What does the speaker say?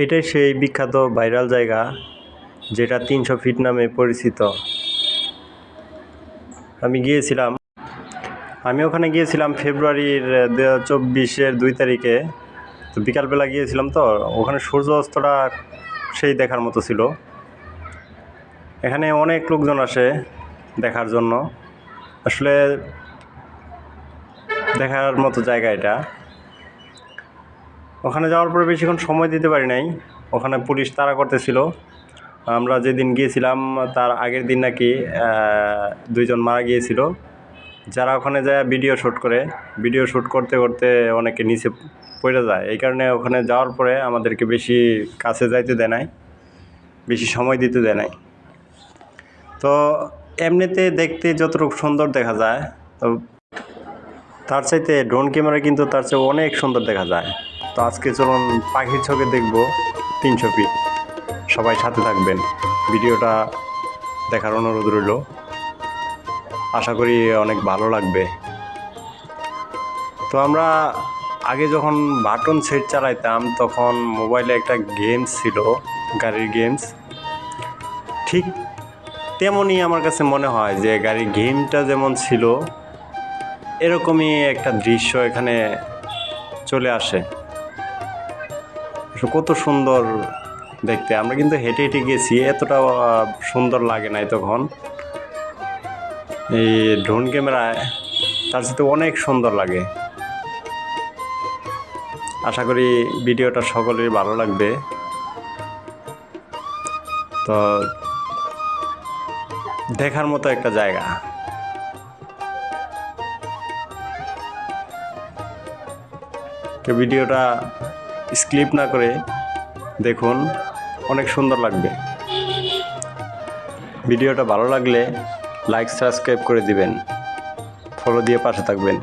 এটাই সেই বিখ্যাত ভাইরাল জায়গা যেটা তিনশো ফিট নামে পরিচিত। আমি গিয়েছিলাম। আমি ওখানে গিয়েছিলাম ফেব্রুয়ারির চব্বিশের দুই তারিখে। তো বিকালবেলা গিয়েছিলাম তো, ওখানে সূর্য অস্তটা সেই দেখার মতো ছিল। এখানে অনেক লোকজন আসে দেখার জন্য। আসলে দেখার মতো জায়গা এটা। ওখানে যাওয়ার পরে বেশিক্ষণ সময় দিতে পারি নাই। ওখানে পুলিশ তাড়া করতেছিল। আমরা যেদিন গিয়েছিলাম, তার আগের দিন নাকি দুইজন মারা গিয়েছিল। যারা ওখানে যায় ভিডিও শ্যুট করে, ভিডিও শ্যুট করতে করতে অনেকে নিচে পড়ে যায়। এই কারণে ওখানে যাওয়ার পরে আমাদেরকে বেশি কাছে যাইতে দেয় নাই, বেশি সময় দিতে দেয় নাই। তো এমনিতে দেখতে যতটুকু সুন্দর দেখা যায়, তো তার চাইতে ড্রোন ক্যামেরা কিন্তু তার চেয়ে অনেক সুন্দর দেখা যায়। তো আজকে চলুন পাখির ছকে দেখব তিনশো ফিট সবাই সাথে থাকবেন। ভিডিওটা দেখার অনুরোধ রইল। আশা করি অনেক ভালো লাগবে। তো আমরা আগে যখন বাটন সেট চালাইতাম, তখন মোবাইলে একটা গেমস ছিল, গাড়ির গেমস ঠিক তেমনই আমার কাছে মনে হয় যে গাড়ির গেমটা যেমন ছিল, এরকমই একটা দৃশ্য এখানে চলে আসে। কত সুন্দর দেখতে। আমরা কিন্তু হেঁটে হেঁটে গেছি, এতটা সুন্দর লাগে নাই তখন। এই ড্রোন ক্যামেরায় তার সাথে অনেক সুন্দর লাগে। আশা করি ভিডিওটা সকলের ভালো লাগবে। তো, দেখার মতো একটা জায়গা। তো ভিডিওটা স্ক্লিপ না করে দেখুন, অনেক সুন্দর লাগবে। ভিডিওটা ভালো লাগলে লাইক, সাবস্ক্রাইব করে দিবেন। ফলো দিয়ে পাশে থাকবেন।